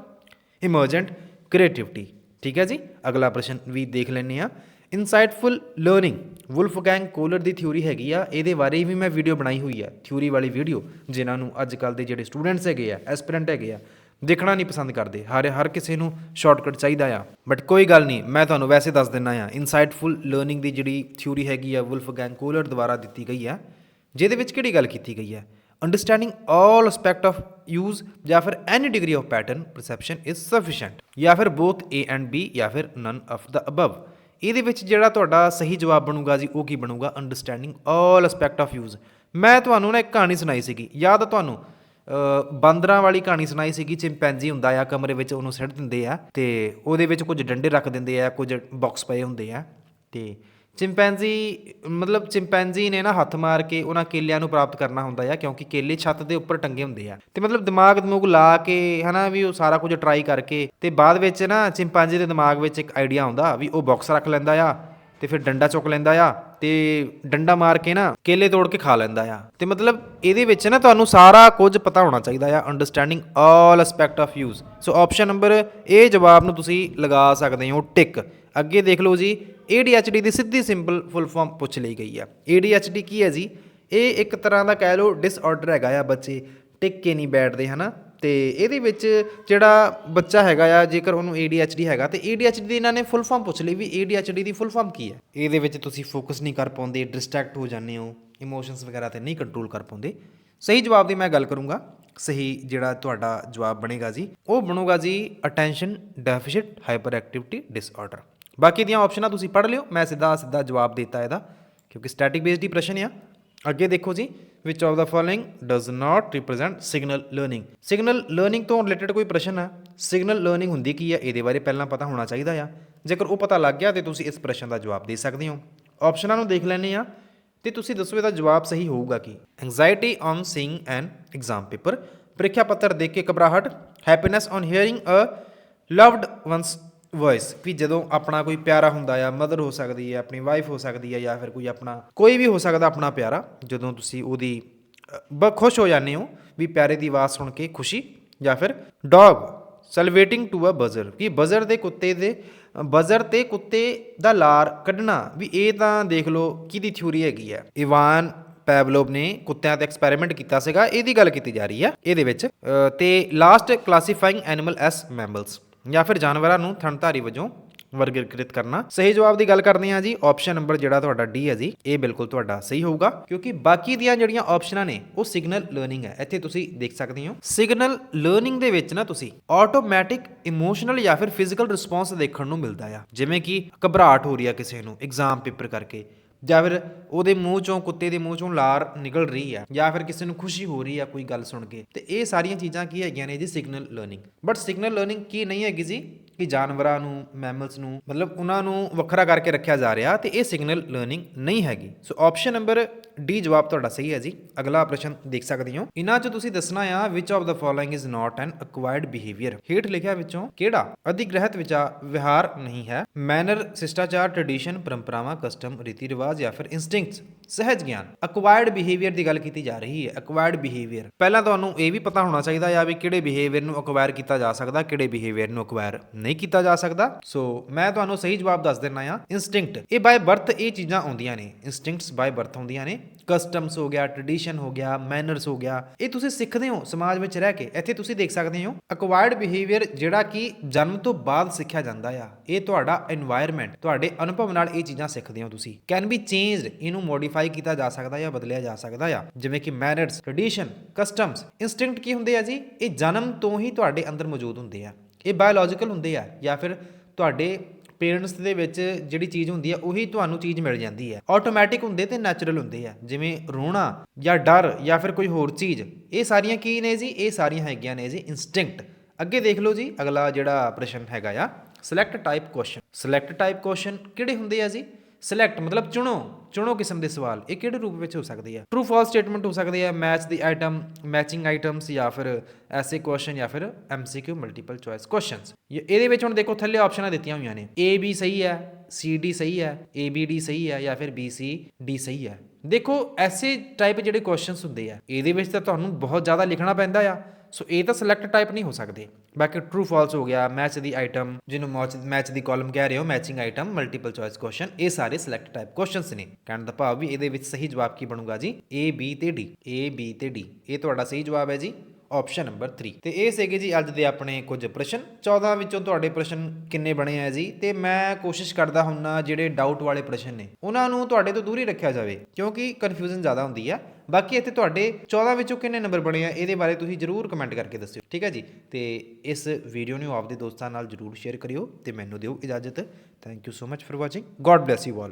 ਇਮਰਜੈਂਟ ਕ੍ਰੀਏਟਿਵਿਟੀ ਠੀਕ ਹੈ ਜੀ? ਅਗਲਾ ਪ੍ਰਸ਼ਨ ਵੀ ਦੇਖ ਲੈਂਦੇ ਆ ਇਨਸਾਈਟਫੁਲ ਲਰਨਿੰਗ ਵੁਲਫਗੈਂਗ ਕੋਲਰ ਦੀ ਥਿਊਰੀ ਹੈਗੀ ਆ, ਇਹਦੇ ਬਾਰੇ ਵੀ ਮੈਂ ਵੀਡੀਓ ਬਣਾਈ ਹੋਈ ਆ ਥਿਊਰੀ ਵਾਲੀ ਵੀਡੀਓ ਜਿਨ੍ਹਾਂ ਨੂੰ ਅੱਜ ਕੱਲ ਦੇ ਜਿਹੜੇ ਸਟੂਡੈਂਟਸ ਹੈਗੇ ਆ ਐਸਪੀਰੈਂਟ ਹੈਗੇ ਆ, ਦੇਖਣਾ ਨਹੀਂ ਪਸੰਦ ਕਰਦੇ, ਹਰ ਹਰ ਕਿਸੇ ਨੂੰ ਸ਼ਾਰਟਕਟ ਚਾਹੀਦਾ ਆ। ਬਟ ਕੋਈ ਗੱਲ ਨਹੀਂ, ਮੈਂ ਤੁਹਾਨੂੰ ਵੈਸੇ ਦੱਸ ਦਿੰਨਾ ਆ ਇਨਸਾਈਟਫੁਲ ਲਰਨਿੰਗ ਦੀ ਜਿਹੜੀ ਥਿਊਰੀ ਹੈਗੀ ਆ ਵੁਲਫਗੈਂਗ ਕੋਲਰ ਦੁਆਰਾ ਦਿੱਤੀ ਗਈ ਆ, ਜਿਹਦੇ ਵਿੱਚ ਕਿਹੜੀ ਗੱਲ ਕੀਤੀ ਗਈ ਹੈ understanding all aspect of use ਜਾਂ ਫਿਰ any degree of pattern perception is sufficient ਜਾਂ ਫਿਰ ਬੋਥ A ਐਂਡ B ਜਾਂ ਫਿਰ ਨਨ ਆਫ ਦਾ ਅਬਵ ਇਹਦੇ ਵਿੱਚ ਜਿਹੜਾ ਤੁਹਾਡਾ ਸਹੀ ਜਵਾਬ ਬਣੂਗਾ ਜੀ ਉਹ ਕੀ ਬਣੂਗਾ understanding all aspect of use ਮੈਂ ਤੁਹਾਨੂੰ ਨਾ ਇੱਕ ਕਹਾਣੀ ਸੁਣਾਈ ਸੀਗੀ ਯਾਦ ਆ ਤੁਹਾਨੂੰ ਬਾਂਦਰਾਂ ਵਾਲੀ ਕਹਾਣੀ ਸੁਣਾਈ ਸੀਗੀ ਚਿੰਪੈਂਜੀ ਹੁੰਦਾ ਆ ਕਮਰੇ ਵਿੱਚ ਉਹਨੂੰ ਸਿੱਟ ਦਿੰਦੇ ਆ ਤੇ ਉਹਦੇ ਵਿੱਚ ਕੁਝ ਡੰਡੇ ਰੱਖ ਦਿੰਦੇ ਆ ਕੁਝ ਬਾਕਸ ਪਏ ਹੁੰਦੇ ਆ ਤੇ ਚਿੰਪੈਂਜੀ, ਮਤਲਬ ਚਿੰਪੈਂਜੀ ਨੇ ਨਾ ਹੱਥ ਮਾਰ ਕੇ ਉਹਨਾਂ ਕੇਲਿਆਂ ਨੂੰ ਪ੍ਰਾਪਤ ਕਰਨਾ ਹੁੰਦਾ ਆ, ਕਿਉਂਕਿ ਕੇਲੇ ਛੱਤ ਦੇ ਉੱਪਰ ਟੰਗੇ ਹੁੰਦੇ ਆ। ਤੇ ਮਤਲਬ ਦਿਮਾਗ ਦਮੂਗ ਲਾ ਕੇ, ਹਨਾ, ਵੀ ਉਹ ਸਾਰਾ ਕੁਝ ਟਰਾਈ ਕਰਕੇ, ਤੇ ਬਾਅਦ ਵਿੱਚ ਨਾ ਚਿੰਪੈਂਜੀ ਦੇ ਦਿਮਾਗ ਵਿੱਚ ਇੱਕ ਆਈਡੀਆ ਆਉਂਦਾ ਵੀ ਉਹ ਬਾਕਸ ਰੱਖ ਲੈਂਦਾ ਆ, ਤੇ ਫਿਰ ਡੰਡਾ ਚੁੱਕ ਲੈਂਦਾ ਆ, ਤੇ ਡੰਡਾ ਮਾਰ ਕੇ ਨਾ ਕੇਲੇ ਤੋੜ ਕੇ ਖਾ ਲੈਂਦਾ ਆ। ਤੇ ਮਤਲਬ ਇਹਦੇ ਵਿੱਚ ਨਾ ਤੁਹਾਨੂੰ ਸਾਰਾ ਕੁਝ ਪਤਾ ਹੋਣਾ ਚਾਹੀਦਾ ਆ understanding all aspect of use so option number ਇਹ ਜਵਾਬ ਨੂੰ ਤੁਸੀਂ ਲਗਾ ਸਕਦੇ ਹੋ ਟਿਕ ਅੱਗੇ ਦੇਖ ਲਓ ਜੀ ADHD ਦੀ ਸਿੱਧੀ ਸਿੰਪਲ ਫੁੱਲ ਫਾਰਮ ਪੁੱਛ ਲਈ ਗਈ ਆ। ADHD ਕੀ ਹੈ ਜੀ? ਇਹ ਇੱਕ ਤਰ੍ਹਾਂ ਦਾ ਕਹਿ ਲਓ ਡਿਸਆਰਡਰ ਹੈਗਾ ਆ ਬੱਚੇ, ਟਿਕ ਕੇ ਨਹੀਂ ਬੈਠਦੇ, ਹਨਾ? ਤੇ ਇਹਦੇ ਵਿੱਚ ਜਿਹੜਾ ਬੱਚਾ ਹੈਗਾ ਆ, ਜੇਕਰ ਉਹਨੂੰ ADHD ਹੈਗਾ, ਤੇ ADHD ਦੀ ਇਹਨਾਂ ਨੇ ਫੁੱਲ ਫਾਰਮ ਪੁੱਛ ਲਈ ਵੀ ADHD ਦੀ ਫੁੱਲ ਫਾਰਮ ਕੀ ਹੈ? ਇਹਦੇ ਵਿੱਚ ਤੁਸੀਂ ਫੋਕਸ ਨਹੀਂ ਕਰ ਪਾਉਂਦੇ ਡਿਸਟਰੈਕਟ ਹੋ ਜਾਂਦੇ ਹੋ ਇਮੋਸ਼ਨਸ ਵਗੈਰਾ ਤੇ ਨਹੀਂ ਕੰਟਰੋਲ ਕਰ ਪਾਉਂਦੇ। ਸਹੀ ਜਵਾਬ ਦੀ ਮੈਂ ਗੱਲ ਕਰੂੰਗਾ। ਸਹੀ ਜਿਹੜਾ ਤੁਹਾਡਾ ਜਵਾਬ ਬਣੇਗਾ ਜੀ, ਉਹ ਬਣੂਗਾ ਜੀ attention deficit hyperactivity activity disorder ਬਾਕੀ ਦੀਆਂ ਆਪਸ਼ਨਾਂ ਤੁਸੀਂ ਪੜ੍ਹ ਲਿਓ, ਮੈਂ ਸਿੱਧਾ ਸਿੱਧਾ ਜਵਾਬ ਦਿੱਤਾ ਇਹਦਾ, ਕਿਉਂਕਿ ਸਟੈਟਿਕ ਬੇਸਡ ਹੀ ਪ੍ਰਸ਼ਨ ਆ। ਅੱਗੇ ਦੇਖੋ ਜੀ which of the following does not represent signal learning signal learning ਤੋਂ ਰਿਲੇਟਡ ਕੋਈ ਪ੍ਰਸ਼ਨ ਆ? ਸਿਗਨਲ ਲਰਨਿੰਗ ਹੁੰਦੀ ਕੀ ਆ? ਇਹਦੇ ਬਾਰੇ ਪਹਿਲਾਂ ਪਤਾ ਹੋਣਾ ਚਾਹੀਦਾ ਆ। ਜੇਕਰ ਉਹ ਪਤਾ ਲੱਗ ਗਿਆ, ਤੇ ਤੁਸੀਂ ਇਸ ਪ੍ਰਸ਼ਨ ਦਾ ਜਵਾਬ ਦੇ ਸਕਦੇ ਹੋ। ਆਪਸ਼ਨਾਂ ਨੂੰ ਦੇਖ ਲੈਂਦੇ ਆ, ਤੇ ਤੁਸੀਂ ਦੱਸੋ ਇਹਦਾ ਜਵਾਬ ਸਹੀ ਹੋਊਗਾ ਕੀ? Anxiety on seeing an exam paper ਪ੍ਰੀਖਿਆ ਪੱਤਰ ਦੇਖ ਕੇ ਘਬਰਾਹਟ happiness on hearing a loved one's voice ਵੀ ਜਦੋਂ ਆਪਣਾ ਕੋਈ ਪਿਆਰਾ ਹੁੰਦਾ ਆ ਮਦਰ ਹੋ ਸਕਦੀ ਹੈ ਆਪਣੀ ਵਾਈਫ ਹੋ ਸਕਦੀ ਹੈ ਜਾਂ ਫਿਰ ਕੋਈ ਆਪਣਾ ਕੋਈ ਵੀ ਹੋ ਸਕਦਾ ਆਪਣਾ ਪਿਆਰਾ ਜਦੋਂ ਤੁਸੀਂ ਉਹਦੀ ਬ ਖੁਸ਼ ਹੋ ਜਾਂਦੇ ਹੋ ਵੀ ਪਿਆਰੇ ਦੀ ਆਵਾਜ਼ ਸੁਣ ਕੇ ਖੁਸ਼ੀ ਜਾਂ ਫਿਰ dog salivating to a buzzer ਕਿ ਬਜ਼ਰ ਦੇ ਕੁੱਤੇ ਦੇ ਬਜ਼ਰ ਤੇ ਕੁੱਤੇ ਦਾ ਲਾਰ ਕੱਢਣਾ ਵੀ ਇਹ ਤਾਂ ਦੇਖ ਲਓ ਕਿਹਦੀ ਥਿਊਰੀ ਹੈਗੀ ਹੈ ਇਵਾਨ ਪੈਵਲੋਵ ਨੇ ਕੁੱਤਿਆਂ ਤੇ ਐਕਸਪੈਰੀਮੈਂਟ ਕੀਤਾ ਸੀਗਾ ਇਹਦੀ ਗੱਲ ਕੀਤੀ ਜਾ ਰਹੀ ਹੈ ਇਹਦੇ ਵਿੱਚ ਅ, ਤੇ last classifying animal as mammals ਜਾਂ ਫਿਰ ਜਾਨਵਰਾਂ ਨੂੰ ਥਣਧਾਰੀ ਵਜੋਂ ਵਰਗੀਕ੍ਰਿਤ ਕਰਨਾ। ਸਹੀ ਜਵਾਬ ਦੀ ਗੱਲ ਕਰਦੇ ਹਾਂ ਜੀ। ਆਪਸ਼ਨ ਨੰਬਰ ਜਿਹੜਾ ਤੁਹਾਡਾ ਡੀ ਹੈ ਜੀ, ਇਹ ਬਿਲਕੁਲ ਤੁਹਾਡਾ ਸਹੀ ਹੋਊਗਾ। ਕਿਉਂਕਿ ਬਾਕੀ ਦੀਆਂ ਜਿਹੜੀਆਂ ਆਪਸ਼ਨਾਂ ਨੇ, ਉਹ ਸਿਗਨਲ ਲਰਨਿੰਗ ਹੈ। ਇੱਥੇ ਤੁਸੀਂ ਦੇਖ ਸਕਦੇ ਹੋ। ਸਿਗਨਲ ਲਰਨਿੰਗ ਦੇ ਵਿੱਚ ਨਾ ਤੁਸੀਂ ਆਟੋਮੈਟਿਕ ਇਮੋਸ਼ਨਲ ਜਾਂ ਫਿਰ ਫਿਜ਼ੀਕਲ ਰਿਸਪੌਂਸ ਦੇਖਣ ਨੂੰ ਮਿਲਦਾ ਆ। ਜਿਵੇਂ ਕਿ ਘਬਰਾਹਟ ਹੋ ਰਹੀ ਆ ਕਿਸੇ ਨੂੰ ਐਗਜ਼ਾਮ ਪੇਪਰ ਕਰਕੇ। ਜਾਂ ਫਿਰ ਉਹਦੇ ਮੂੰਹ ਚੋਂ, ਕੁੱਤੇ ਦੇ ਮੂੰਹ ਚੋਂ ਲਾਰ ਨਿਕਲ ਰਹੀ ਆ, ਜਾਂ ਫਿਰ ਕਿਸੇ ਨੂੰ ਖੁਸ਼ੀ ਹੋ ਰਹੀ ਆ ਕੋਈ ਗੱਲ ਸੁਣ ਕੇ। ਤੇ ਇਹ ਸਾਰੀਆਂ ਚੀਜ਼ਾਂ ਕੀ ਹੈਗੀਆਂ ਨੇ ਜੀ signal learning but signal learning ਕੀ ਨਹੀਂ ਹੈਗੀ ਜੀ? ਕਿ ਜਾਨਵਰਾਂ ਨੂੰ ਮੈਮਲਸ ਨੂੰ, ਮਤਲਬ ਉਹਨਾਂ ਨੂੰ ਵੱਖਰਾ ਕਰਕੇ ਰੱਖਿਆ ਜਾ ਰਿਹਾ ਤੇ ਇਹ ਸਿਗਨਲ ਲਰਨਿੰਗ ਨਹੀਂ ਹੈਗੀ। ਸੋ ਆਪਸ਼ਨ ਨੰਬਰ ਡੀ ਜਵਾਬ ਤੁਹਾਡਾ ਸਹੀ ਹੈ ਜੀ। ਅਗਲਾ ਪ੍ਰਸ਼ਨ ਦੇਖ ਸਕਦੇ ਹੋ। ਇਹਨਾਂ 'ਚ ਤੁਸੀਂ ਦੱਸਣਾ ਆ which of the following is not an acquired behaviour ਹੇਠ ਲਿਖਿਆ ਵਿੱਚੋਂ ਕਿਹੜਾ? ਅਧਿਗ੍ਰਹਿਤ ਵਿਚਾਰ ਵਿਹਾਰ ਨਹੀਂ ਹੈ। ਮੈਨਰ ਸਿਸ਼ਟਾਚਾਰ ਟ੍ਰੈਡੀਸ਼ਨ ਪਰੰਪਰਾਵਾਂ ਕਸਟਮ ਰੀਤੀ ਰਿਵਾਜ ਜਾਂ ਫਿਰ ਇਨਸਟਿੰਕਟਸ ਸਹਿਜ ਗਿਆਨ। ਅਕਵਾਇਰਡ ਬਿਹੇਵੀਅਰ ਦੀ ਗੱਲ ਕੀਤੀ ਜਾ ਰਹੀ ਹੈ। ਅਕਵਾਇਰਡ ਬਿਹੇਵੀਅਰ ਪਹਿਲਾਂ ਤੁਹਾਨੂੰ ਇਹ ਵੀ ਪਤਾ ਹੋਣਾ ਚਾਹੀਦਾ ਆ ਵੀ ਕਿਹੜੇ ਬਿਹੇਵੀਅਰ ਨੂੰ ਅਕਵਾਇਰ ਕੀਤਾ ਜਾ ਸਕਦਾ, ਕਿਹੜੇ ਬਿਹੇਵੀਅਰ ਨੂੰ ਅਕਵਾਇਰ ਨਹੀਂ ਨਹੀਂ ਕੀਤਾ ਜਾ ਸਕਦਾ। ਸੋ ਮੈਂ ਤੁਹਾਨੂੰ ਸਹੀ ਜਵਾਬ ਦੱਸ ਦਿੰਨਾ ਆ। ਇਨਸਟਿੰਕਟ ਇਹ ਬਾਏ ਬਰਥ ਇਹ ਚੀਜ਼ਾਂ ਆਉਂਦੀਆਂ ਨੇ। ਇਨਸਟਿੰਕਟਸ ਬਾਈ ਬਰਥ ਆਉਂਦੀਆਂ ਨੇ। ਕਸਟਮਸ ਹੋ ਗਿਆ ਟ੍ਰੈਡੀਸ਼ਨ ਹੋ ਗਿਆ ਮੈਨਰਸ ਹੋ ਗਿਆ। ਇਹ ਤੁਸੀਂ ਸਿੱਖਦੇ ਹੋ ਸਮਾਜ ਵਿੱਚ ਰਹਿ ਕੇ। ਇੱਥੇ ਤੁਸੀਂ ਦੇਖ ਸਕਦੇ ਹੋ ਅਕਵਾਇਰਡ ਬਿਹੇਵੀਅਰ ਜਿਹੜਾ ਕਿ ਜਨਮ ਤੋਂ ਬਾਅਦ ਸਿੱਖਿਆ ਜਾਂਦਾ ਆ, ਇਹ ਤੁਹਾਡਾ এনवायरमेंट ਤੁਹਾਡੇ ਅਨੁਭਵ ਨਾਲ ਇਹ ਚੀਜ਼ਾਂ ਸਿੱਖਦੇ ਹੋ ਤੁਸੀਂ। ਕੈਨ ਬੀ ਚੇਂਜਡ ਇਹਨੂੰ ਮੋਡੀਫਾਈ ਕੀਤਾ ਜਾ ਸਕਦਾ ਜਾਂ ਬਦਲਿਆ ਜਾ ਸਕਦਾ ਆ। ਜਿਵੇਂ ਕਿ ਮੈਨਰਸ ਟ੍ਰੈਡੀਸ਼ਨ ਕਸਟਮਸ ਇਨਸਟਿੰਕਟ ਕੀ ਹੁੰਦੇ ਆ ਜੀ? ਇਹ ਜਨਮ ਤੋਂ ਹੀ ਤੁਹਾਡੇ ਅੰਦਰ ਮੌਜੂਦ ਹੁੰਦੇ ਆ। ਇਹ ਬਾਇਓਲੋਜੀਕਲ ਹੁੰਦੇ ਆ ਜਾਂ ਫਿਰ ਤੁਹਾਡੇ ਪੇਰੈਂਟਸ ਦੇ ਵਿੱਚ ਜਿਹੜੀ ਚੀਜ਼ ਹੁੰਦੀ ਹੈ ਉਹੀ ਤੁਹਾਨੂੰ ਚੀਜ਼ ਮਿਲ ਜਾਂਦੀ ਹੈ ਆਟੋਮੈਟਿਕ ਹੁੰਦੇ ਤੇ ਨੈਚੁਰਲ ਹੁੰਦੇ ਆ, ਜਿਵੇਂ ਰੋਣਾ ਜਾਂ ਡਰ ਜਾਂ ਫਿਰ ਕੋਈ ਹੋਰ ਚੀਜ਼। ਇਹ ਸਾਰੀਆਂ ਕੀ ਨੇ ਜੀ? ਇਹ ਸਾਰੀਆਂ ਹੈਗੀਆਂ ਨੇ ਜੀ ਇਨਸਟਿੰਕਟ ਅੱਗੇ ਦੇਖ ਲਓ ਜੀ, ਅਗਲਾ ਜਿਹੜਾ ਪ੍ਰਸ਼ਨ ਹੈਗਾ ਆ select type question select type question ਕਿਹੜੇ ਹੁੰਦੇ ਆ ਜੀ? ਸਿਲੈਕਟ ਮਤਲਬ ਚੁਣੋ ਚੁਣੋ ਕਿਸਮ ਦੇ ਸਵਾਲ। ਇਹ ਕਿਹੜੇ ਰੂਪ ਵਿੱਚ ਹੋ ਸਕਦੇ ਆ ਟਰੂ ਫਾਲਸ ਸਟੇਟਮੈਂਟ ਹੋ ਸਕਦੇ ਆ match the item matching items ਜਾਂ ਫਿਰ ਐਸੇ ਕੁਐਸਚਨ ਜਾਂ ਫਿਰ ਐਮਸੀਕਿਊ ਮਲਟੀਪਲ ਚੁਆਇਸ ਕੁਐਸਚਨਸ ਇਹਦੇ ਵਿੱਚ ਹੁਣ ਦੇਖੋ, ਥੱਲੇ ਆਪਸ਼ਨਾਂ ਦਿੱਤੀਆਂ ਹੋਈਆਂ ਨੇ। ਏ ਬੀ ਸਹੀ ਹੈ ਸੀ ਡੀ ਸਹੀ ਹੈ ਏ ਬੀ ਡੀ ਸਹੀ ਹੈ ਜਾਂ ਫਿਰ ਬੀ ਸੀ ਡੀ ਸਹੀ ਹੈ। ਦੇਖੋ, ਐਸੇ ਟਾਈਪ ਜਿਹੜੇ ਕੁਐਸਚਨਸ ਹੁੰਦੇ ਆ, ਇਹਦੇ ਵਿੱਚ ਤਾਂ ਤੁਹਾਨੂੰ ਬਹੁਤ ਜ਼ਿਆਦਾ ਲਿਖਣਾ ਪੈਂਦਾ ਆ। ਸੋ ਇਹ ਤਾਂ ਸਿਲੈਕਟ ਟਾਈਪ ਨਹੀਂ ਹੋ ਸਕਦੇ। ਬਾਕੀ ਟਰੂ ਫਾਲਸ ਹੋ ਗਿਆ ਮੈਚ ਦੀ ਆਈਟਮ ਜਿਹਨੂੰ ਮੈਚ ਦੀ ਕਾਲਮ ਕਹਿ ਰਹੇ ਹੋ matching item multiple choice question ਇਹ ਸਾਰੇ ਸਿਲੈਕਟ ਟਾਈਪ ਕੁਐਸਚਨਸ ਨੇ। ਕਹਿਣ ਦਾ ਭਾਵ ਵੀ ਇਹਦੇ ਵਿੱਚ ਸਹੀ ਜਵਾਬ ਕੀ ਬਣੂਗਾ ਜੀ? A, B ਤੇ D A, B ਤੇ D ਇਹ ਤੁਹਾਡਾ ਸਹੀ ਜਵਾਬ ਹੈ ਜੀ। ਆਪਸ਼ਨ ਨੰਬਰ 3 ਤੇ ਇਹ ਸੀਗੇ ਜੀ ਅੱਜ ਦੇ ਆਪਣੇ ਕੁਝ ਪ੍ਰਸ਼ਨ। 14 ਵਿੱਚੋਂ ਤੁਹਾਡੇ ਪ੍ਰਸ਼ਨ ਕਿੰਨੇ ਬਣੇ ਆ ਜੀ? ਤੇ ਮੈਂ ਕੋਸ਼ਿਸ਼ ਕਰਦਾ ਹੁੰਨਾ ਜਿਹੜੇ ਡਾਊਟ ਵਾਲੇ ਪ੍ਰਸ਼ਨ ਨੇ, ਉਹਨਾਂ ਨੂੰ ਤੁਹਾਡੇ ਤੋਂ ਦੂਰ ਹੀ ਰੱਖਿਆ ਜਾਵੇ, ਕਿਉਂਕਿ ਕਨਫਿਊਜ਼ਨ ਜ਼ਿਆਦਾ ਹੁੰਦੀ ਆ। ਬਾਕੀ ਇੱਥੇ ਤੁਹਾਡੇ 14 ਵਿੱਚੋਂ ਕਿੰਨੇ ਨੰਬਰ ਬਣੇ ਆ, ਇਹਦੇ ਬਾਰੇ ਤੁਸੀਂ ਜਰੂਰ ਕਮੈਂਟ ਕਰਕੇ ਦੱਸਿਓ, ਠੀਕ ਹੈ ਜੀ? ਤੇ ਇਸ ਵੀਡੀਓ ਨੂੰ ਆਪਦੇ ਦੋਸਤਾਂ ਨਾਲ ਜਰੂਰ ਸ਼ੇਅਰ ਕਰਿਓ ਤੇ ਮੈਨੂੰ ਦਿਓ ਇਜਾਜ਼ਤ। Thank you so much for watching god bless you all